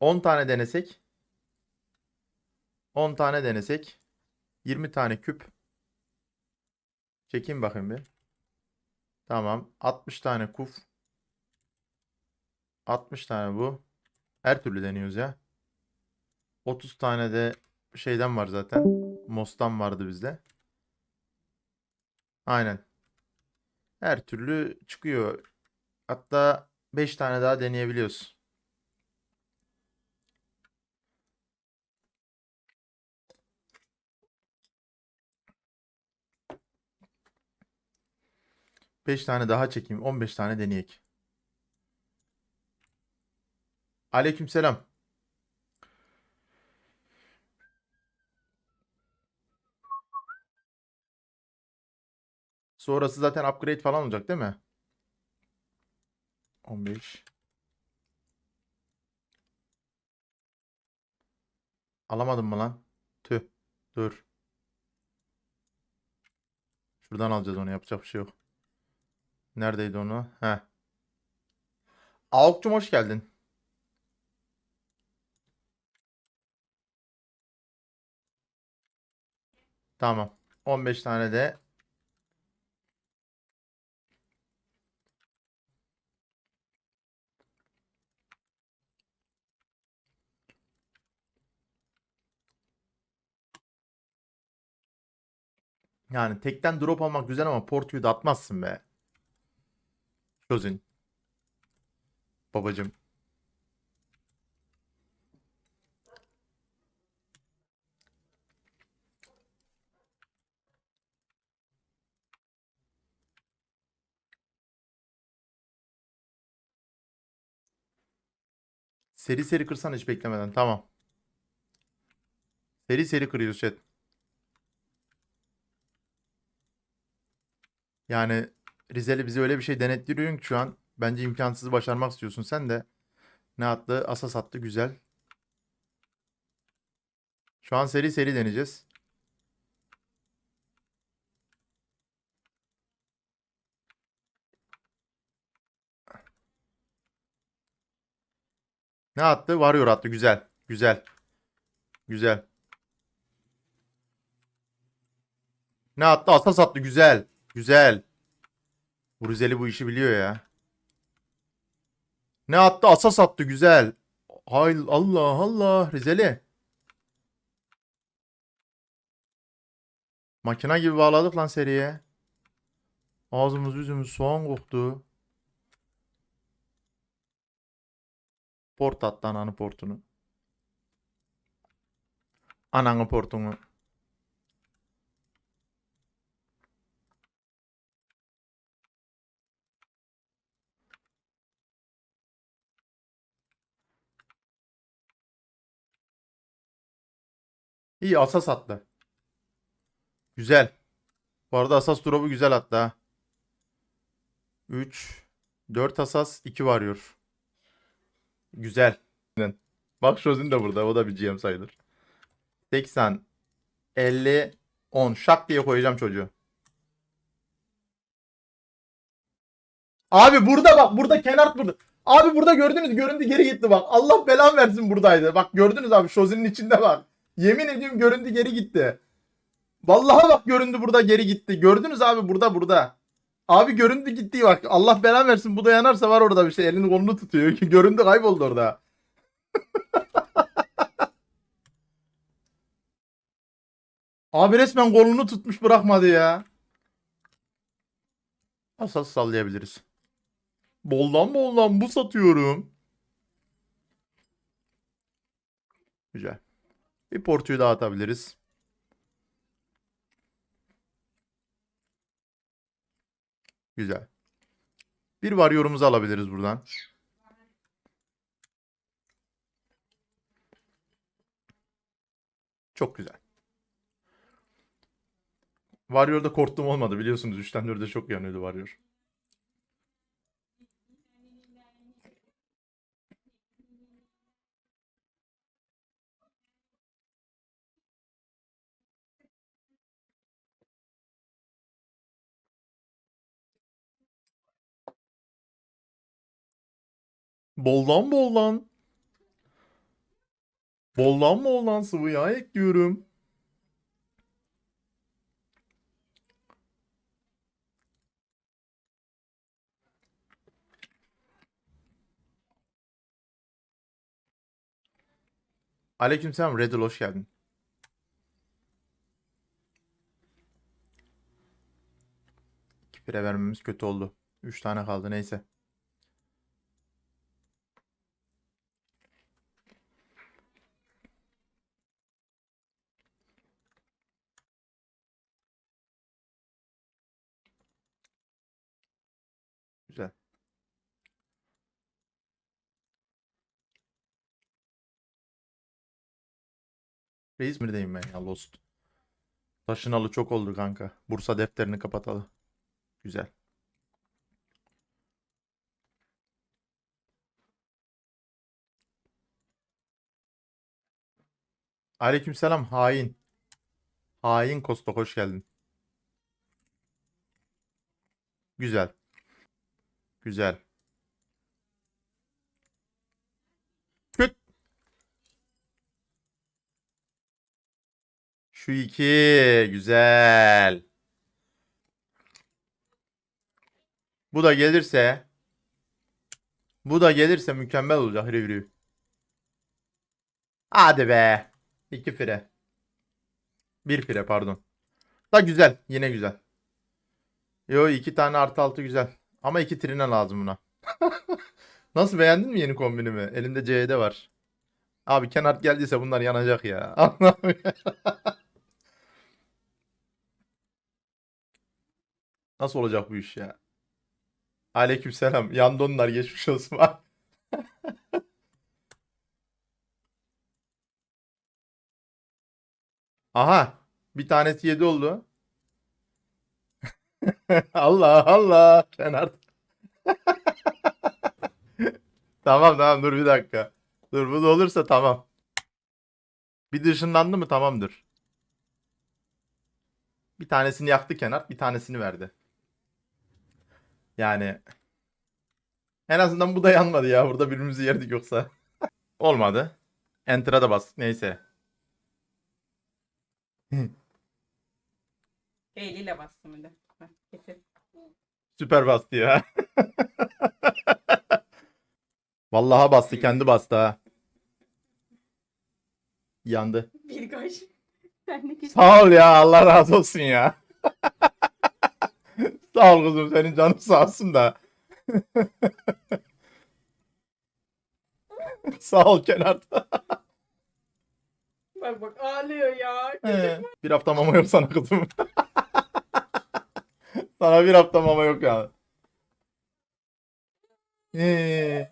10 tane denesek. 10 tane denesek. 20 tane küp. Çekeyim bakayım bir. Tamam. 60 tane kuf. 60 tane bu. Her türlü deniyoruz ya. 30 tane de şeyden var zaten. Mos'tan vardı bizde. Aynen. Her türlü çıkıyor. Hatta 5 tane daha deneyebiliyoruz. Beş tane daha çekeyim. 15 tane deneyek. Aleykümselam. Sonrası zaten upgrade falan olacak değil mi? 15. Alamadım mı lan? Tüh. Dur. Şuradan alacağız onu. Yapacak bir şey yok. Neredeydi onu? Heh. Avukçum hoş geldin. Tamam. 15 tane de Yani tekten drop almak güzel ama portyu da atmazsın be. Çözün. Babacım. Seri seri kırsan hiç beklemeden. Tamam. Seri seri kırıyoruz chat. Yani Rizeli bize öyle bir şey denettiriyor ki şu an. Bence imkansızı başarmak istiyorsun sen de. Ne attı? Asas attı. Güzel. Şu an seri seri deneyeceğiz. Ne attı? Warrior attı. Güzel. Güzel. Güzel. Ne attı? Asas attı. Güzel. Güzel. Bu Rizeli bu işi biliyor ya. Ne attı? Asas attı. Güzel. Hay Allah Allah. Rizeli. Makina gibi bağladık lan seriye. Ağzımız yüzümüz soğan koktu. Port attı ananı portunu. Ananı portunu. İyi asas attı. Güzel. Bu arada asas drop'u güzel attı ha. 3 4 asas 2 varıyor. Güzel. Bak Şozin de burada. O da bir GM sayılır. 80 50 10 şak diye koyacağım çocuğu. Abi burada bak burada kenar burada. Abi burada gördünüz görüntü geri gitti bak. Allah belan versin buradaydı. Bak gördünüz abi Şozin'in içinde bak. Yemin ediyorum görüntü geri gitti. Vallahi bak görüntü burada geri gitti. Gördünüz abi burada burada. Abi görüntü gitti bak. Allah belan versin bu da yanarsa var orada bir şey. Elini kolunu tutuyor. görüntü kayboldu orada. Abi resmen kolunu tutmuş bırakmadı ya. Asas sallayabiliriz. Boldan boldan bu satıyorum. Güzel. Bir portuyu daha atabiliriz. Güzel. Bir var yorumuzu alabiliriz buradan. Çok güzel. Warrior'da korktum olmadı biliyorsunuz. 3'ten 4'e çok yanıyordu Warrior. Boldan boldan. Boldan boldan sıvı yağ ekliyorum. Aleykümselam Redel hoş geldin. İki pire vermemiz kötü oldu. Üç tane kaldı neyse. Güzel. İzmir'deyim ben ya Lost. Taşınalı çok oldu kanka. Bursa defterini kapatalı. Güzel. Aleykümselam hain. Hain Kosta hoş geldin. Güzel. Güzel. Şu iki. Güzel. Bu da gelirse bu da gelirse mükemmel olacak review. Hadi be. İki fire. Bir fire pardon. Da güzel. Yine güzel. Yo iki tane artı altı güzel. Ama iki trine lazım buna. Nasıl beğendin mi yeni kombinimi? Elimde CD var. Abi kenar geldiyse bunlar yanacak ya. Allah'ım Nasıl olacak bu iş ya? Aleykümselam. Yandonlar geçmiş olsun. Aha. Bir tanesi 7 oldu. Allah Allah. Kenar. Tamam tamam dur bir dakika. Dur bu da olursa tamam. Bir de ışınlandı mı tamamdır. Bir tanesini yaktı kenar, bir tanesini verdi. Yani en azından bu da yanmadı ya. Burada birbirimizi yerdik yoksa. Olmadı. Enter'a da bas. Neyse. Eliyle bastım bir de. Heh, Getir. Süper bastı ya. Vallahi bastı, kendi bastı ha. Yandı. Bir kaş. Sen. Sağ ol ya, Allah razı olsun ya. Sağ ol kızım, senin canın sağ olsun da. Sağ ol kenarda. Bak bak ağlıyor ya. He, bir hafta mama yok sana kızım. Sana bir hafta mama yok ya. Ee,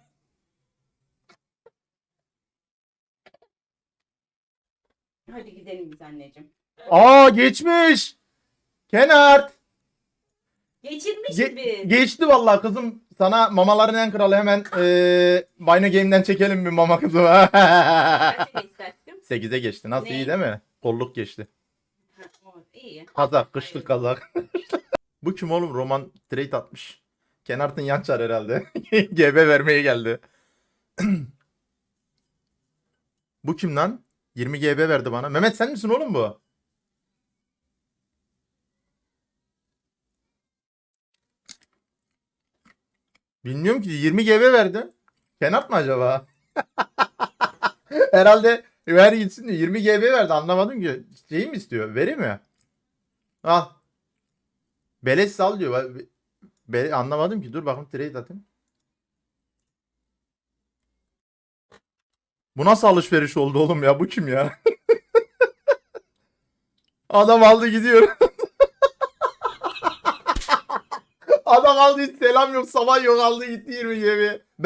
Hadi gidelim biz anneciğim. Aa geçmiş. Kenart. Geçirmişiz Ge- biz. geçti vallahi kızım. Sana mamaların en kralı hemen eee Bino Game'den çekelim bir mama kızım. Kaç geçti aşkım? 8'e geçti. Nasıl Ne? iyi değil mi? Kolluk geçti. İyi. Kazak, kışlık kazak. Bu kim oğlum? Roman trade atmış. Kenart'ın yan çar herhalde. GB vermeye geldi. bu kim lan? 20 GB verdi bana. Mehmet sen misin oğlum bu? Bilmiyorum ki 20 GB verdi. Kenart mı acaba? Herhalde ver gitsin diye 20 GB verdi anlamadım ki. Şey mi istiyor? Veri mi? Al. Beleş sal diyor. Be- anlamadım ki. Dur bakayım trade atayım. Bu nasıl alışveriş oldu oğlum ya? Bu kim ya? Adam aldı gidiyor. Adam aldı selam yok, sabah yok aldı gitti 20 GB.